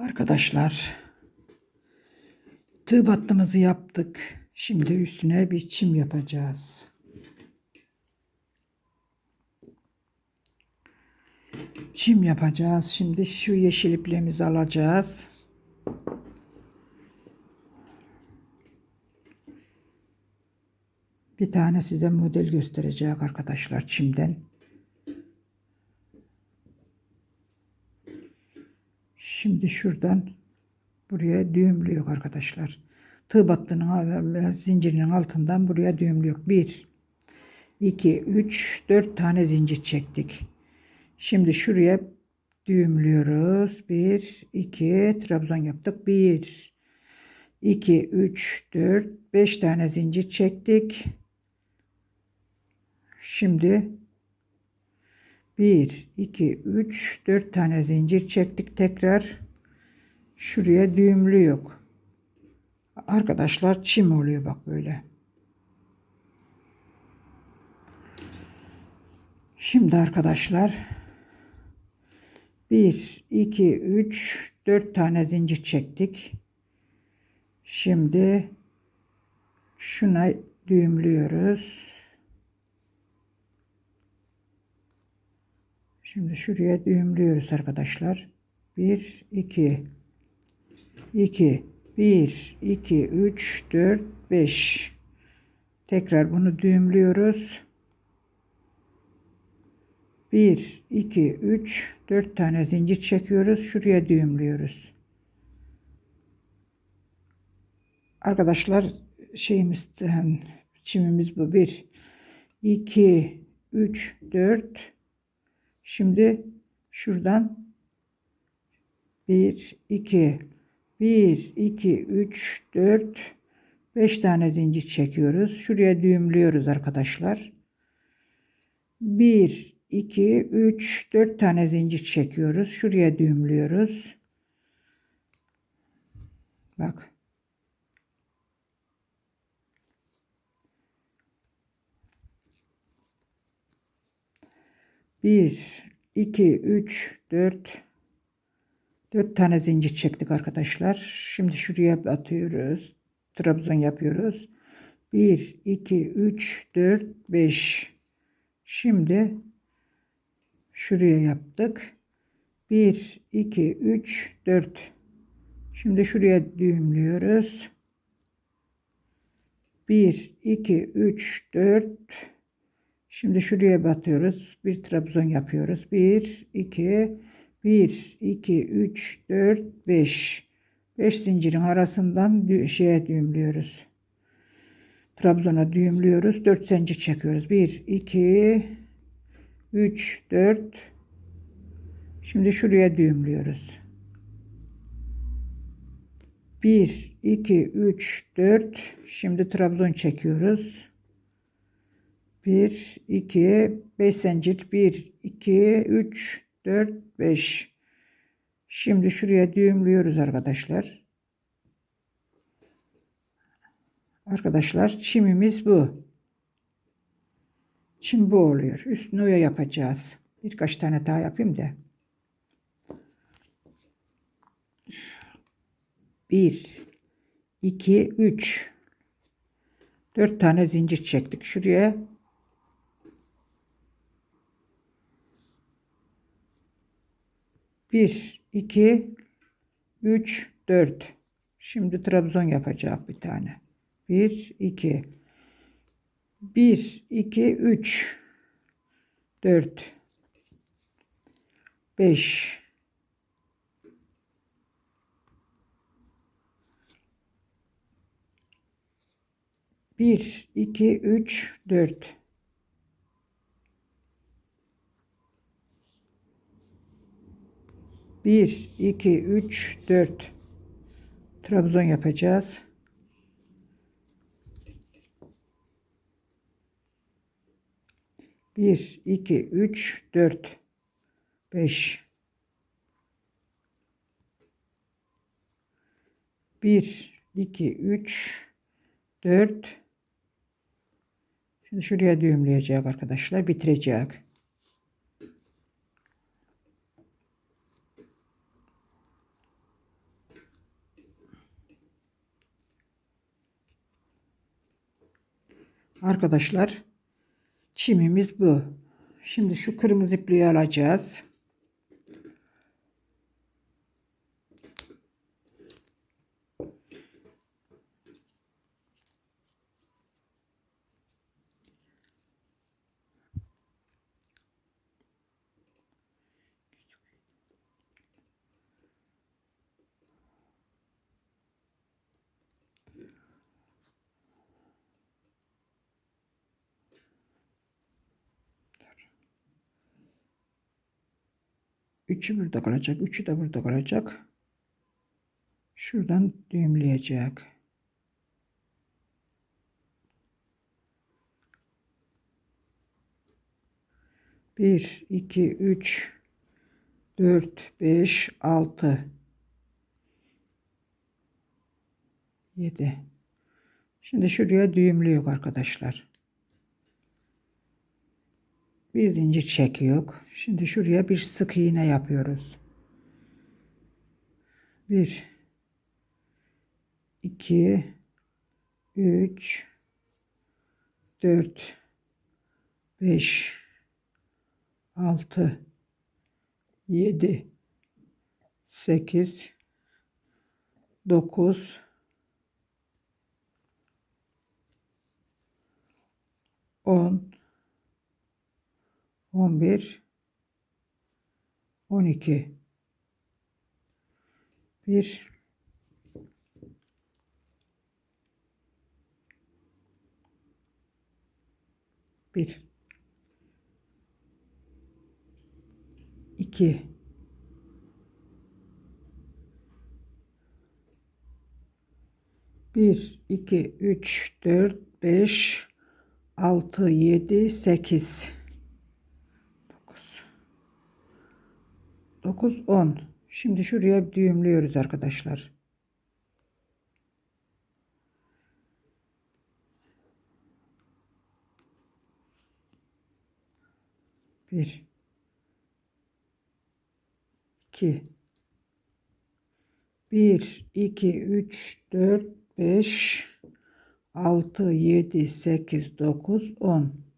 Arkadaşlar tığ battımızı yaptık. Şimdi üstüne bir çim yapacağız. Çim yapacağız. Şimdi şu yeşil ipliğimizi alacağız. Bir tane size model gösterecek arkadaşlar çimden. Şimdi şuradan buraya düğümlüyor arkadaşlar. Tığ battının zincirinin altından buraya düğümlüyor. 1 2 3 4 tane zincir çektik. Şimdi şuraya düğümlüyoruz. 1 2 trabzan yaptık. 1 2 3 4 5 tane zincir çektik. Şimdi 1 2 3 4 tane zincir çektik. Tekrar şuraya düğümlü yok. Arkadaşlar çim oluyor bak böyle. Şimdi arkadaşlar 1 2 3 4 tane zincir çektik. Şimdi şuna düğümlüyoruz Şimdi şuraya düğümlüyoruz arkadaşlar. 1 2 2 1 2 3 4 5 Tekrar bunu düğümlüyoruz. 1 2 3 4 tane zincir çekiyoruz. Şuraya düğümlüyoruz. Arkadaşlar şeyimiz çimimiz bu 1 2 3 4 Şimdi şuradan 1 2 1 2 3 4 5 tane zincir çekiyoruz. Şuraya düğümlüyoruz arkadaşlar. 1 2 3 4 tane zincir çekiyoruz. Şuraya düğümlüyoruz. Bak. Bir, iki, üç, dört, dört tane zincir çektik arkadaşlar. Şimdi şuraya atıyoruz. Trabzon yapıyoruz. Bir, iki, üç, dört, beş. Şimdi şuraya yaptık. Bir, iki, üç, dört. Şimdi şuraya düğümlüyoruz. Bir, iki, üç, dört. Şimdi şuraya batıyoruz. Bir trabzon yapıyoruz. 1 2 1 2 3 4 5 5 zincirin arasından dü şeye düğümlüyoruz. Trabzona düğümlüyoruz. 4 zincir çekiyoruz. 1 2 3 4 Şimdi şuraya düğümlüyoruz. 1 2 3 4 Şimdi trabzon çekiyoruz. 1, 2, 5 zincir. 1, 2, 3, 4, 5. Şimdi şuraya düğümlüyoruz arkadaşlar. Arkadaşlar çimimiz bu. Çim bu oluyor. Üstüne oya yapacağız. Birkaç tane daha yapayım da. Bir, iki, üç. Dört tane zincir çektik. Şuraya 1, 2, 3, 4. Şimdi trabzon yapacak bir tane. 1, 2, 1, 2, 3, 4, 5, Bir, iki, üç, dört. 1, 2, 3, 4 trabzon yapacağız. Bir, iki, üç, dört, beş. Bir, iki, üç, dört. Şimdi şuraya düğümleyecek arkadaşlar. Bitirecek. Arkadaşlar çimimiz bu. Şimdi şu kırmızı ipliği alacağız. Üçü burada kalacak. Üçü de burada kalacak. Şuradan düğümleyecek. Bir, iki, üç, dört, beş, altı, yedi. Şimdi şuraya düğümlüyor arkadaşlar. Bir zincir çekiyor. Şimdi şuraya bir sık iğne yapıyoruz. Bir, iki, üç, dört, beş, altı, yedi, sekiz, dokuz, on, 11 12 1 1 2 1 2 3 4 5 6 7 8 9 10 şimdi şuraya düğümlüyoruz arkadaşlar. Bir. İki. Bir iki üç dört beş altı yedi sekiz dokuz on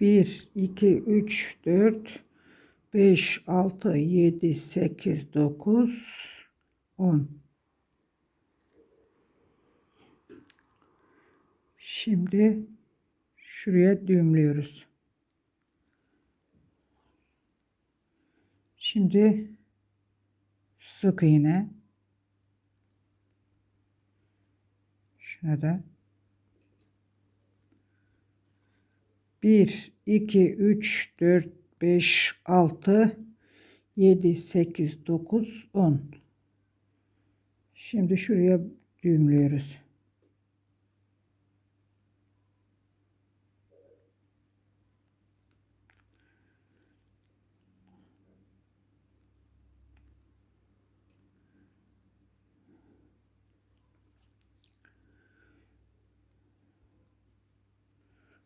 1, 2, 3, 4, 5, 6, 7, 8, 9, 10. Şimdi şuraya düğümlüyoruz. Şimdi sık iğne. Şuna da 1, 2, 3, 4, 5, 6, 7, 8, 9, 10. Şimdi şuraya düğümlüyoruz.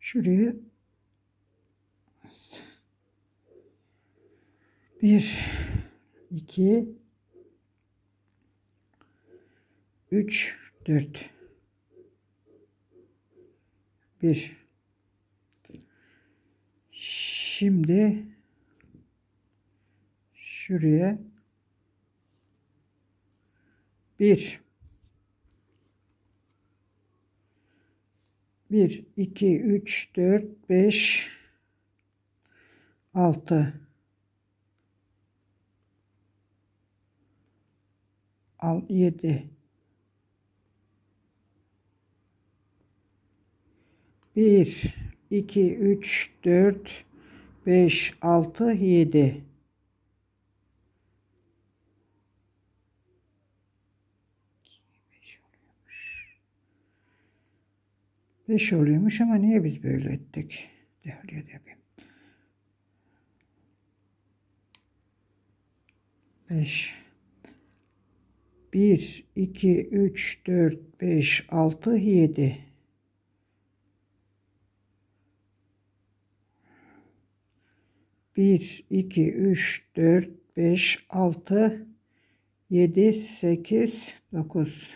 Şuraya bir, iki, üç, dört. Bir. Şimdi şuraya bir 1, 2, 3, 4, 5, 6. Al 7. 1, 2, 3, 4, 5, 6, 7. 5 oluyormuş ama niye biz böyle ettik? Devreye de yapayım. 5 1, 2, 3, 4, 5, 6, 7. Bir, iki, üç, dört, beş, altı, yedi, sekiz, dokuz.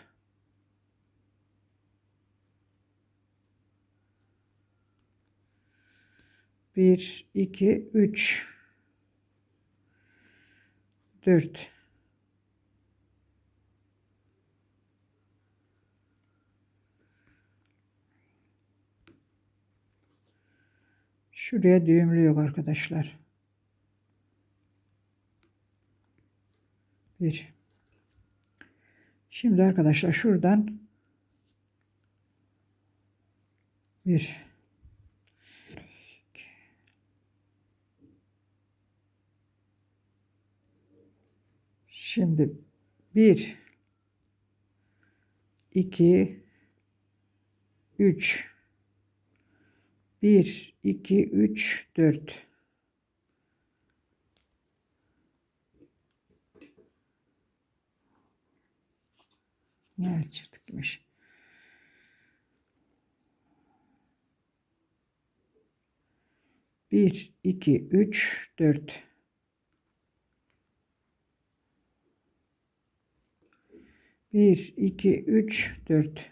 Bir, iki, üç, dört. Şuraya düğümlü yok arkadaşlar. Bir. Şimdi arkadaşlar şuradan bir Şimdi bir iki üç bir iki üç dört Ne açırdıkmış. Bir, iki, üç, dört. Bir, iki, üç, dört.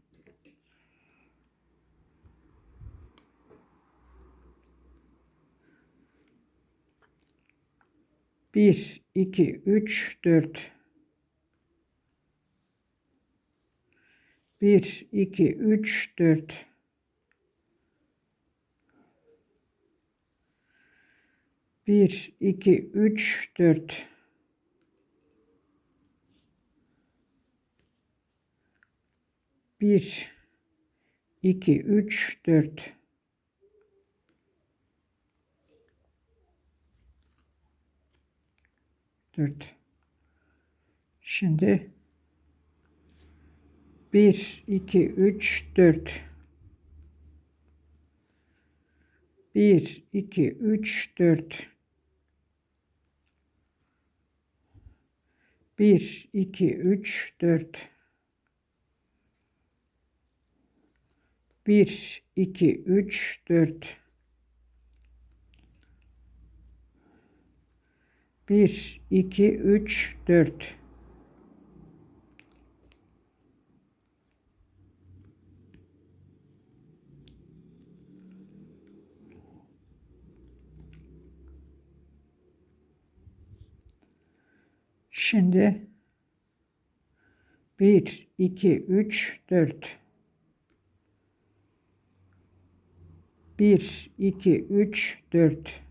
1, 2, 3, 4. 1, 2, 3, 4. Bir, iki, üç, dört. Bir, iki, üç, dört. 4. Şimdi 1, 2, 3, 4. 1, 2, 3, 4. 1, 2, 3, 4. 1, 2, 3, 4. 1, 2, 3, 4. Şimdi 1, 2, 3, 4. 1, 2, 3, 4.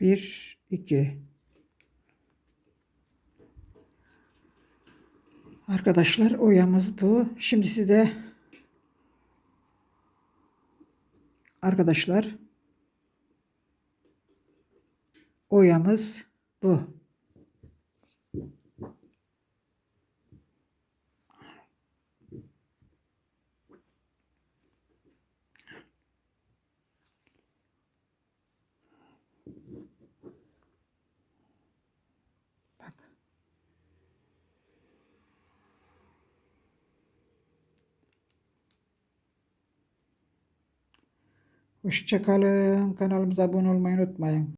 Bir, iki. Arkadaşlar oyamız bu. Şimdi size arkadaşlar oyamız bu. Hoşçakalın. Kanalımıza abone olmayı unutmayın.